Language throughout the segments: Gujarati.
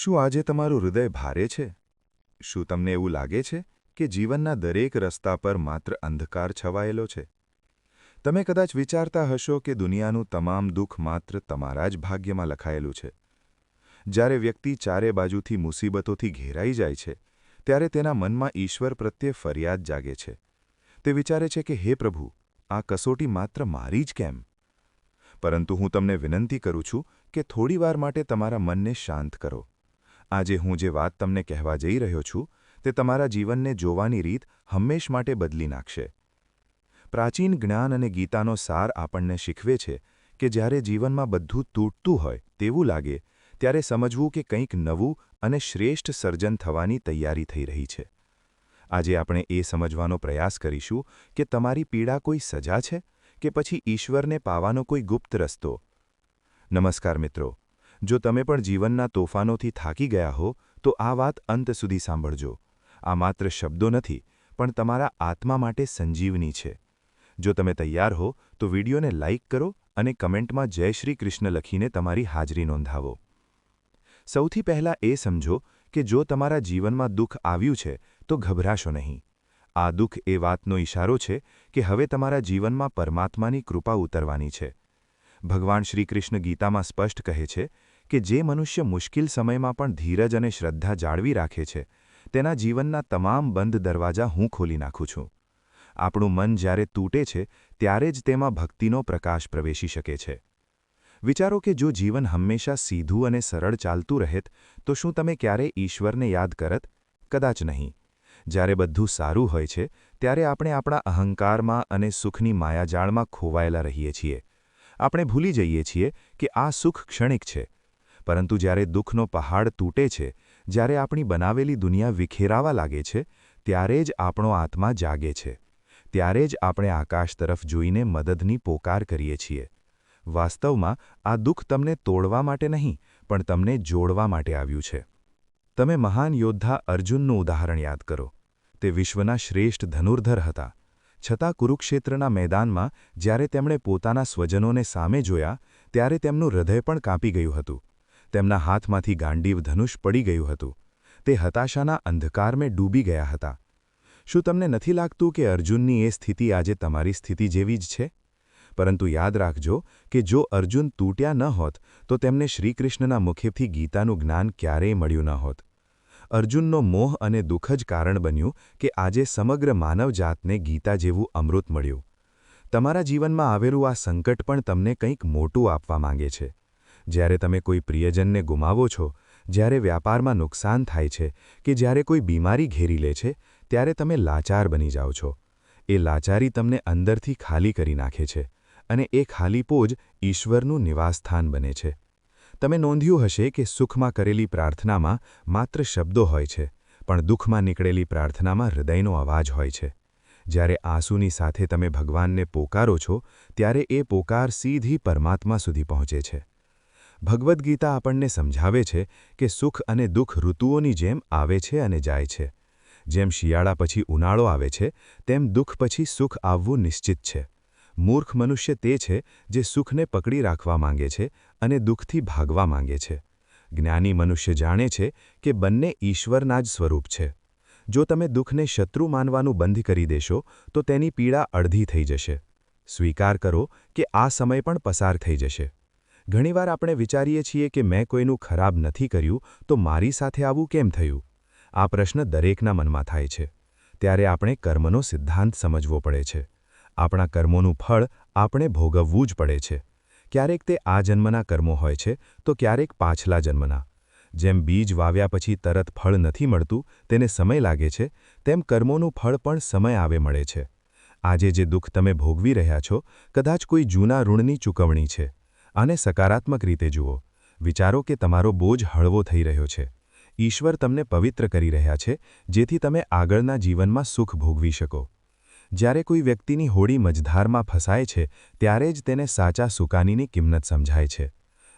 શું આજે તમારું હૃદય ભારે છે? શું તમને એવું લાગે છે કે જીવનના દરેક રસ્તા પર માત્ર અંધકાર છવાયેલો છે? તમે કદાચ વિચારતા હશો કે દુનિયાનું તમામ દુઃખ માત્ર તમારા જ ભાગ્યમાં લખાયેલું છે. જ્યારે વ્યક્તિ ચારે બાજુથી મુસીબતોથી ઘેરાઈ જાય છે, ત્યારે તેના મનમાં ઈશ્વર પ્રત્યે ફરિયાદ જાગે છે. તે વિચારે છે કે, હે પ્રભુ, આ કસોટી માત્ર મારી જ કેમ? પરંતુ હું તમને વિનંતી કરું છું કે થોડીવાર માટે તમારા મનને શાંત કરો. આજે હું જે વાત તમને કહેવા જઈ રહ્યો છું, તે તમારા જીવનને જોવાની રીત હંમેશ માટે બદલી નાખશે. પ્રાચીન જ્ઞાન અને ગીતાનો સાર આપણને શીખવે છે કે જ્યારે જીવનમાં બધું તૂટતું હોય તેવું લાગે, ત્યારે સમજવું કે કંઈક નવું અને શ્રેષ્ઠ સર્જન થવાની તૈયારી થઈ રહી છે. આજે આપણે એ સમજવાનો પ્રયાસ કરીશું કે તમારી પીડા કોઈ સજા છે કે પછી ઈશ્વરને પાવાનો કોઈ ગુપ્ત રસ્તો? નમસ્કાર મિત્રો જો તમે પણ જીવનના તોફાનોથી થાકી ગયા હો, તો આ વાત અંત સુધી સાંભળજો. આ માત્ર શબ્દો નથી, પણ તમારા આત્મા માટે સંજીવની છે. જો તમે તૈયાર હો, તો વિડીયોને લાઇક કરો અને કમેન્ટમાં જય શ્રી કૃષ્ણ લખીને તમારી હાજરી નોંધાવો. સૌથી પહેલાં એ સમજો કે જો તમારા જીવનમાં દુઃખ આવ્યું છે, તો ગભરાશો નહીં. આ દુઃખ એ વાતનો ઇશારો છે કે હવે તમારા જીવનમાં પરમાત્માની કૃપા ઉતરવાની છે. ભગવાન શ્રીકૃષ્ણ ગીતામાં સ્પષ્ટ કહે છે કે જે મનુષ્ય મુશ્કેલ સમયમાં પણ ધીરજ અને શ્રદ્ધા જાળવી રાખે છે, તેના જીવનના તમામ બંધ દરવાજા હું ખોલી નાખું છું. આપણું મન જ્યારે તૂટે છે, ત્યારે જ તેમાં ભક્તિનો પ્રકાશ પ્રવેશી શકે છે. વિચારો કે જો જીવન હંમેશા સીધું અને સરળ ચાલતું રહેત, તો શું તમે ક્યારે ઈશ્વરને યાદ કરત? કદાચ નહીં. જ્યારે બધું સારું હોય છે, ત્યારે આપણે આપણા અહંકારમાં અને સુખની માયાજાળમાં ખોવાયેલા રહીએ છીએ. આપણે ભૂલી જઈએ છીએ કે આ સુખ ક્ષણિક છે. પરંતુ જ્યારે દુઃખનો પહાડ તૂટે છે, જ્યારે આપણી બનાવેલી દુનિયા વિખેરાવા લાગે છે, ત્યારે જ આપણો આત્મા જાગે છે. ત્યારે જ આપણે આકાશ તરફ જોઈને મદદની પોકાર કરીએ છીએ. વાસ્તવમાં, આ દુઃખ તમને તોડવા માટે નહીં, પણ તમને જોડવા માટે આવ્યું છે. તમે મહાન યોદ્ધા અર્જુનનું ઉદાહરણ યાદ કરો. તે વિશ્વના શ્રેષ્ઠ ધનુર્ધર હતા. છતાં કુરુક્ષેત્રના મેદાનમાં, જ્યારે તેમણે પોતાના સ્વજનોને સામે જોયા, ત્યારે તેમનું હૃદય પણ કાપી ગયું હતું. તેમના હાથમાંથી ગાંડીવ ધનુષ પડી ગયું હતું. તે હતાશાના અંધકારમે ડૂબી ગયા હતા. શું તમને નથી લાગતું કે અર્જુનની એ સ્થિતિ આજે તમારી સ્થિતિ જેવી જ છે? પરંતુ યાદ રાખજો કે જો અર્જુન તૂટ્યા ન હોત, તો તેમને શ્રીકૃષ્ણના મુખેથી ગીતાનું જ્ઞાન ક્યારેય મળ્યું ન હોત. અર્જુનનો મોહ અને દુઃખ જ કારણ બન્યું કે આજે સમગ્ર માનવજાતને ગીતા જેવું અમૃત મળ્યું. તમારા જીવનમાં આવેલું આ સંકટ પણ તમને કંઈક મોટું આપવા માંગે છે. જ્યારે તમે કોઈ પ્રિયજનને ગુમાવો છો, જ્યારે વ્યાપારમાં નુકસાન થાય છે કે જ્યારે કોઈ બીમારી ઘેરી લે છે, ત્યારે તમે લાચાર બની જાઓ છો. એ લાચારી તમને અંદરથી ખાલી કરી નાખે છે અને એ ખાલીપો જ ઈશ્વરનું નિવાસસ્થાન બને છે. તમે નોંધ્યું હશે કે સુખમાં કરેલી પ્રાર્થનામાં માત્ર શબ્દો હોય છે, પણ દુઃખમાં નીકળેલી પ્રાર્થનામાં હૃદયનો અવાજ હોય છે. જ્યારે આંસુની સાથે તમે ભગવાનને પોકારો છો, ત્યારે એ પોકાર સીધી પરમાત્મા સુધી પહોંચે છે. ભગવદ્ ગીતા આપણને સમજાવે છે કે સુખ અને દુઃખ ઋતુઓની જેમ આવે છે અને જાય છે. જેમ શિયાળા પછી ઉનાળો આવે છે, તેમ દુઃખ પછી સુખ આવવું નિશ્ચિત છે. મૂર્ખ મનુષ્ય તે છે જે સુખને પકડી રાખવા માંગે છે અને દુઃખથી ભાગવા માંગે છે. જ્ઞાની મનુષ્ય જાણે છે કે બંને ઈશ્વરના જ સ્વરૂપ છે. જો તમે દુઃખને શત્રુ માનવાનું બંધ કરી દેશો, તો તેની પીડા અડધી થઈ જશે. સ્વીકાર કરો કે આ સમય પણ પસાર થઈ જશે. ઘણીવાર આપણે વિચારીએ છીએ કે મેં કોઈનું ખરાબ નથી કર્યું, તો મારી સાથે આવું કેમ થયું? આ પ્રશ્ન દરેકના મનમાં થાય છે. ત્યારે આપણે કર્મનો સિદ્ધાંત સમજવો પડે છે. આપણા કર્મોનું ફળ આપણે ભોગવવું જ પડે છે. ક્યારેક તે આ જન્મના કર્મો હોય છે, તો ક્યારેક પાછલા જન્મના. જેમ બીજ વાવ્યા પછી તરત ફળ નથી મળતું, તેને સમય લાગે છે, તેમ કર્મોનું ફળ પણ સમય આવે મળે છે. આજે જે દુઃખ તમે ભોગવી રહ્યા છો, કદાચ કોઈ જૂના ઋણની ચૂકવણી છે. આને સકારાત્મક રીતે જુઓ. વિચારો કે તમારો બોજ હળવો થઈ રહ્યો છે. ઈશ્વર તમને પવિત્ર કરી રહ્યા છે, જેથી તમે આગળના જીવનમાં સુખ ભોગવી શકો. જ્યારે કોઈ વ્યક્તિની હોડી મજધારમાં ફસાય છે, ત્યારે જ તેને સાચા સુકાનીની કિંમત સમજાય છે.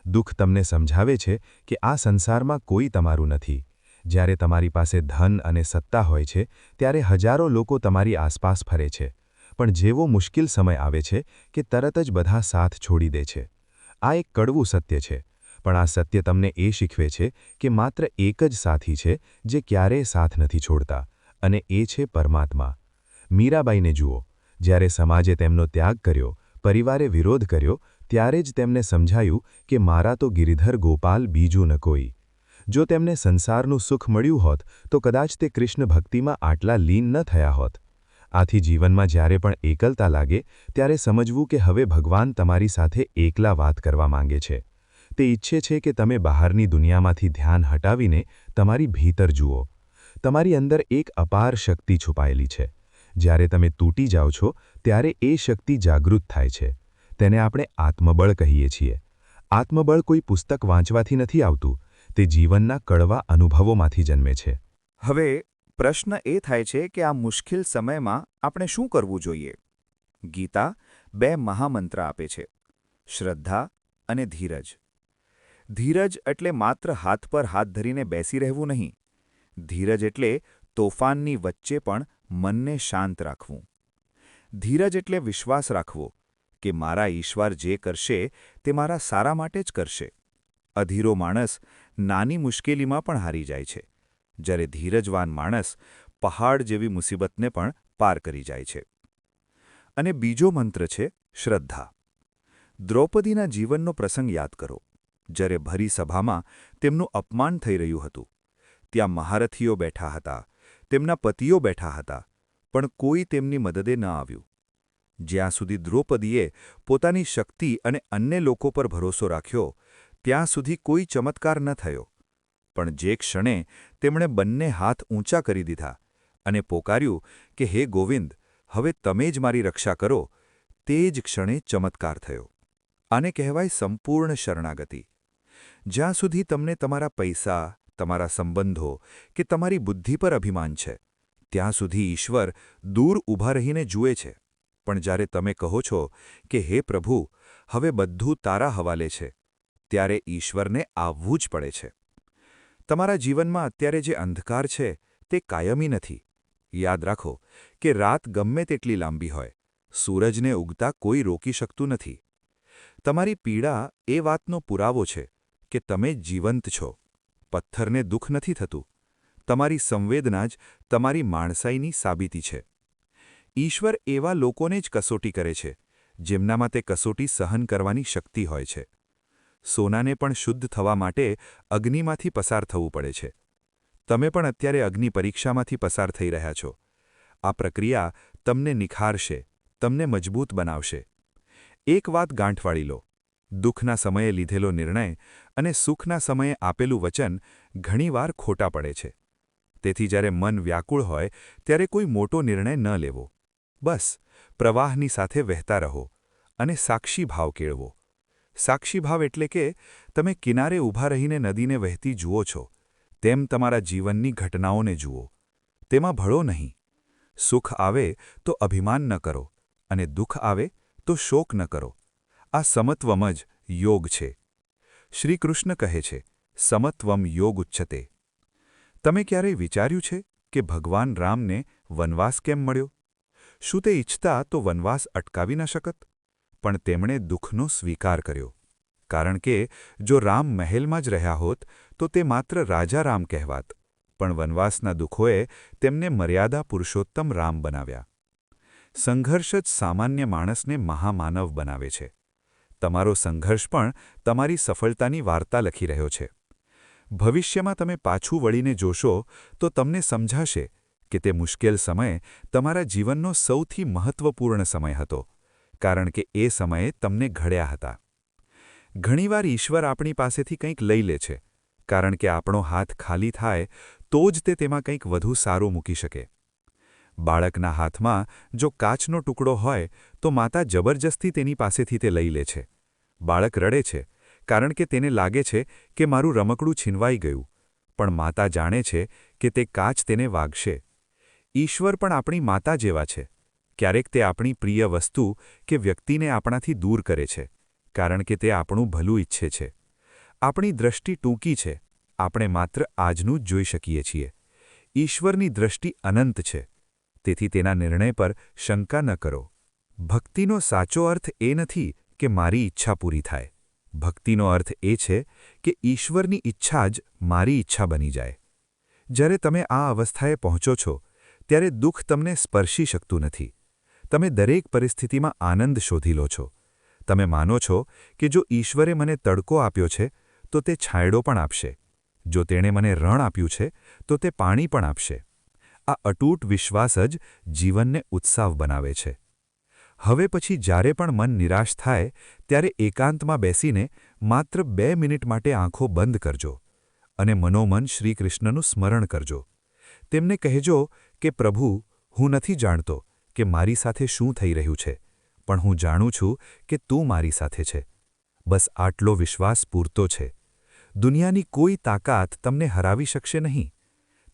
દુઃખ તમને સમજાવે છે કે આ સંસારમાં કોઈ તમારું નથી. જ્યારે તમારી પાસે ધન અને સત્તા હોય છે, ત્યારે હજારો લોકો તમારી આસપાસ ફરે છે. પણ જેવો મુશ્કેલ સમય આવે છે કે તરત જ બધા સાથ છોડી દે છે. આ એક કડવું સત્ય છે. પણ આ સત્ય તમને એ શીખવે છે કે માત્ર એક જ સાથી છે જે ક્યારેય સાથ નથી છોડતા, અને એ છે પરમાત્મા. મીરાબાઈને જુઓ, જ્યારે સમાજે તેમનો ત્યાગ કર્યો, પરિવારે વિરોધ કર્યો, ત્યારે જ તેમને સમજાયું કે મારા તો ગિરિધર ગોપાલ બીજું ન કોઈ. જો તેમને સંસારનું સુખ મળ્યું હોત, તો કદાચ તે કૃષ્ણ ભક્તિમાં આટલા લીન ન થયા હોત. આથી જીવનમાં જ્યારે પણ એકલતા લાગે, ત્યારે સમજવું કે હવે ભગવાન તમારી સાથે એકલા વાત કરવા માંગે છે. તે ઈચ્છે છે કે તમે બહારની દુનિયામાંથી ધ્યાન હટાવીને તમારી ભીતર જુઓ. તમારી અંદર એક અપાર શક્તિ છુપાયેલી છે. જ્યારે તમે તૂટી જાઓ છો, ત્યારે એ શક્તિ જાગૃત થાય છે. તેને આપણે આત્મબળ કહીએ છીએ. આત્મબળ કોઈ પુસ્તક વાંચવાથી નથી આવતું. તે જીવનના કડવા અનુભવોમાંથી જન્મે છે. હવે પ્રશ્ન એ થાય છે કે આ મુશ્કેલ સમયમાં આપણે શું કરવું જોઈએ? ગીતા બે મહામંત્ર આપે છે, શ્રદ્ધા અને ધીરજ. ધીરજ એટલે માત્ર હાથ પર હાથ ધરીને બેસી રહેવું નહીં. ધીરજ એટલે તોફાનની વચ્ચે પણ મનને શાંત રાખવું. ધીરજ એટલે વિશ્વાસ રાખવો કે મારા ઈશ્વર જે કરશે તે મારા સારા માટે જ કરશે. અધીરો માણસ નાની મુશ્કેલીમાં પણ હારી જાય છે. જ્યારે ધીરજવાન માણસ પહાડ જેવી મુસીબતને પણ પાર કરી જાય છે. અને બીજો મંત્ર છે શ્રદ્ધા. દ્રૌપદીના જીવનનો પ્રસંગ યાદ કરો. જ્યારે ભરી સભામાં તેમનું અપમાન થઈ રહ્યું હતું, ત્યાં મહારથીઓ બેઠા હતા, તેમના પતિઓ બેઠા હતા, પણ કોઈ તેમની મદદે ન આવ્યું. જ્યાં સુધી દ્રૌપદીએ પોતાની શક્તિ અને અન્ય લોકો પર ભરોસો રાખ્યો, ત્યાં સુધી કોઈ ચમત્કાર ન થયો. પણ જે ક્ષણે તેમણે બંને હાથ ઊંચા કરી દીધા અને પોકાર્યું કે, હે ગોવિંદ, હવે તમે જ મારી રક્ષા કરો, તે જ ક્ષણે ચમત્કાર થયો. આને કહેવાય સંપૂર્ણ શરણાગતિ. જ્યાં સુધી તમને તમારા પૈસા, તમારા સંબંધો કે તમારી બુદ્ધિ પર અભિમાન છે, ત્યાં સુધી ઈશ્વર દૂર ઊભા રહીને જુએ છે. પણ જ્યારે તમે કહો છો કે, હે પ્રભુ, હવે બધું તારા હવાલે છે, ત્યારે ઈશ્વરને આવવું જ પડે છે. તમારા જીવનમાં અત્યારે જે અંધકાર છે, તે કાયમી નથી. યાદ રાખો કે રાત ગમે તેટલી લાંબી હોય, સૂરજને ઉગતા કોઈ રોકી શકતું નથી. તમારી પીડા એ વાતનો પુરાવો છે કે તમે જીવંત છો. પથ્થરને દુઃખ નથી થતું. તમારી સંવેદના જ તમારી માણસાઈની સાબિતી છે. ઈશ્વર એવા લોકોને જ કસોટી કરે છે, જેમનામાં તે કસોટી સહન કરવાની શક્તિ હોય છે. સોનાને પણ શુદ્ધ થવા માટે અગ્નિમાંથી પસાર થવું પડે છે. તમે પણ અત્યારે અગ્નિ પરીક્ષામાંથી પસાર થઈ રહ્યા છો. આ પ્રક્રિયા તમને નિખારશે, તમને મજબૂત બનાવશે. એક વાત ગાંઠવાળી લો. દુઃખના સમયે લીધેલો નિર્ણય અને સુખના સમયે આપેલું વચન ઘણીવાર ખોટા પડે છે. તેથી જ્યારે મન વ્યાકુળ હોય, ત્યારે કોઈ મોટો નિર્ણય ન લેવો. બસ, પ્રવાહની સાથે વહેતા રહો અને સાક્ષી ભાવ કેળવો. સાક્ષીભાવ એટલે કે તમે કિનારે ઊભા રહીને નદીને વહેતી જુઓ છો, તેમ તમારા જીવનની ઘટનાઓને જુઓ. તેમાં ભળો નહીં. સુખ આવે તો અભિમાન ન કરો અને દુઃખ આવે તો શોક ન કરો. આ સમત્વમ જ યોગ છે. શ્રીકૃષ્ણ કહે છે, સમત્વમ યોગ ઉચ્ચતે તમે ક્યારેય વિચાર્યું છે કે ભગવાન રામને વનવાસ કેમ મળ્યો? શું તે ઇચ્છતા તો વનવાસ અટકાવી ન શકત? પણ તેમણે દુઃખનો સ્વીકાર કર્યો. કારણ કે, જો રામ મહેલમાં જ રહ્યા હોત, તો તે માત્ર રાજા રામ કહેવાત, પણ વનવાસના દુઃખોએ તેમને મર્યાદા પુરુષોત્તમ રામ બનાવ્યા. સંઘર્ષ જ સામાન્ય માણસને મહામાનવ બનાવે છે. તમારો સંઘર્ષ પણ તમારી સફળતાની વાર્તા લખી રહ્યો છે. ભવિષ્યમાં તમે પાછું વળીને જોશો, તો તમને સમજાશે કે તે મુશ્કેલ સમય તમારા જીવનનો સૌથી મહત્વપૂર્ણ સમય હતો. કારણ કે એ સમયે તમને ઘડ્યા હતા. ઘણીવાર ઈશ્વર આપણી પાસેથી કંઈક લઈ લે છે, કારણ કે આપણો હાથ ખાલી થાય તો જ તે તેમાં કંઈક વધુ સારું મૂકી શકે. બાળકના હાથમાં જો કાચનો ટુકડો હોય તો માતા જબરજસ્તી તેની પાસેથી તે લઈ લે છે. બાળક રડે છે, કારણ કે તેને લાગે છે કે મારું રમકડું છીનવાઈ ગયું, પણ માતા જાણે છે કે તે કાચ તેને વાગશે. ઈશ્વર પણ આપણી માતા જેવા છે. ક્યારેક તે આપણી પ્રિય વસ્તુ કે વ્યક્તિને આપણાથી દૂર કરે છે, કારણ કે તે આપણું ભલું ઈચ્છે છે. આપણી દ્રષ્ટિ ટૂંકી છે, આપણે માત્ર આજનું જ જોઈ શકીએ છીએ. ઈશ્વરની દ્રષ્ટિ અનંત છે, તેથી તેના નિર્ણય પર શંકા ન કરો. ભક્તિનો સાચો અર્થ એ નથી કે મારી ઈચ્છા પૂરી થાય. ભક્તિનો અર્થ એ છે કે ઈશ્વરની ઈચ્છા જ મારી ઈચ્છા બની જાય. જ્યારે તમે આ અવસ્થાએ પહોંચો છો, ત્યારે દુઃખ તમને સ્પર્શી શકતું નથી. તમે દરેક પરિસ્થિતિમાં આનંદ શોધી લો છો. તમે માનો છો કે જો ઈશ્વરે મને તડકો આપ્યો છે, તો તે છાંયડો પણ આપશે. જો તેણે મને રણ આપ્યું છે, તો તે પાણી પણ આપશે. આ અટૂટ વિશ્વાસ જ જીવનને ઉત્સાહ બનાવે છે. હવે પછી જ્યારે પણ મન નિરાશ થાય, ત્યારે એકાંતમાં બેસીને માત્ર બે મિનિટ માટે આંખો બંધ કરજો અને મનોમન શ્રીકૃષ્ણનું સ્મરણ કરજો. તેમને કહેજો કે પ્રભુ, હું નથી જાણતો. કે મારી સાથે શું થઈ રહ્યું છે, પણ હું જાણું છું કે તું મારી સાથે છે. બસ આટલો વિશ્વાસ પૂરતો છે. દુનિયાની કોઈ તાકાત તમને હરાવી શકશે નહીં.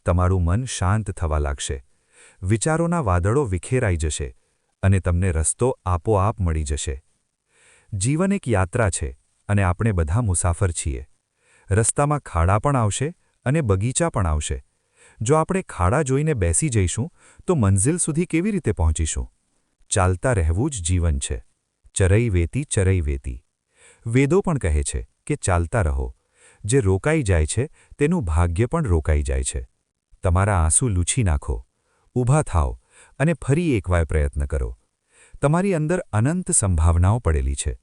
તમારું મન શાંત થવા લાગશે. વિચારોના વાદળો વિખેરાઈ જશે અને તમને રસ્તો આપોઆપ મળી જશે. જીવન એક યાત્રા છે અને આપણે બધા મુસાફર છીએ. રસ્તામાં ખાડા પણ આવશે અને બગીચા પણ આવશે. જો આપણે ખાડા જોઈને બેસી જઈશું, તો મંઝિલ સુધી કેવી રીતે પહોંચીશું? ચાલતા રહેવું જ જીવન છે. ચરઈ વેતી ચરઈ વેતી. વેદો પણ કહે છે કે ચાલતા રહો. જે રોકાઈ જાય છે, તેનું ભાગ્ય પણ રોકાઈ જાય છે. તમારા આંસુ લૂછી નાખો. ઊભા થાઓ અને ફરી એકવાર પ્રયત્ન કરો. તમારી અંદર અનંત સંભાવનાઓ પડેલી છે.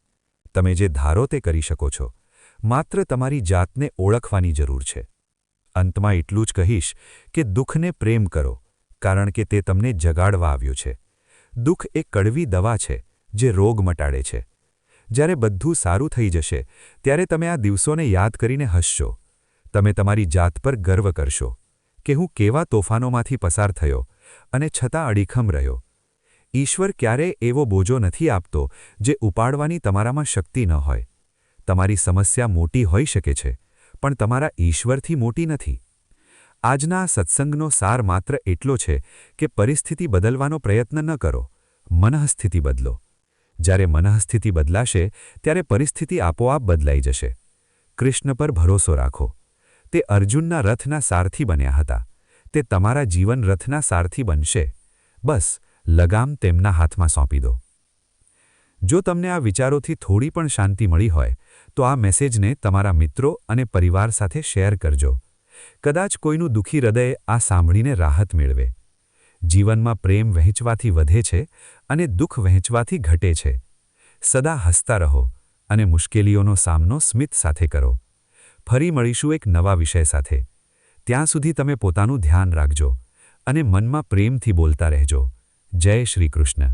તમે જે ધારો તે કરી શકો છો. માત્ર તમારી જાતને ઓળખવાની જરૂર છે. અંતમાં એટલું જ કહીશ કે દુઃખને પ્રેમ કરો, કારણ કે તે તમને જગાડવા આવ્યું છે. દુઃખ એ કડવી દવા છે, જે રોગ મટાડે છે. જ્યારે બધું સારું થઈ જશે, ત્યારે તમે આ દિવસોને યાદ કરીને હસશો. તમે તમારી જાત પર ગર્વ કરશો કે હું કેવા તોફાનોમાંથી પસાર થયો અને છતાં અડીખમ રહ્યો. ઈશ્વર ક્યારેય એવો બોજો નથી આપતો જે ઉપાડવાની તમારામાં શક્તિ ન હોય. તમારી સમસ્યા મોટી હોઈ શકે છે. પણ તમારા ઈશ્વરથી મોટી નથી. આજના સત્સંગનો સાર માત્ર એટલો છે કે પરિસ્થિતિ બદલવાનો પ્રયત્ન ન કરો. મનઃસ્થિતિ બદલો. જ્યારે મનઃસ્થિતિ બદલાશે, ત્યારે પરિસ્થિતિ આપોઆપ બદલાઈ જશે. કૃષ્ણ પર ભરોસો રાખો. તે અર્જુનના રથના સારથી બન્યા હતા. તે તમારા જીવન રથના સારથી બનશે. બસ, લગામ તેમના હાથમાં સોંપી દો. જો તમને આ વિચારોથી થોડી પણ શાંતિ મળી હોય તો આ મેસેજને તમારા મિત્રો અને પરિવાર સાથે શેર કરજો. કદાચ કોઈનું દુઃખી હૃદય આ સાંભળીને રાહત મેળવે. જીવનમાં પ્રેમ વહેંચવાથી વધે છે અને દુઃખ વહેંચવાથી ઘટે છે. સદા હસતા રહો અને મુશ્કેલીઓનો સામનો સ્મિત સાથે કરો. ફરી મળીશું એક નવા વિષય સાથે. ત્યાં સુધી તમે પોતાનું ધ્યાન રાખજો અને મનમાં પ્રેમથી બોલતા રહેજો. જય શ્રી કૃષ્ણ.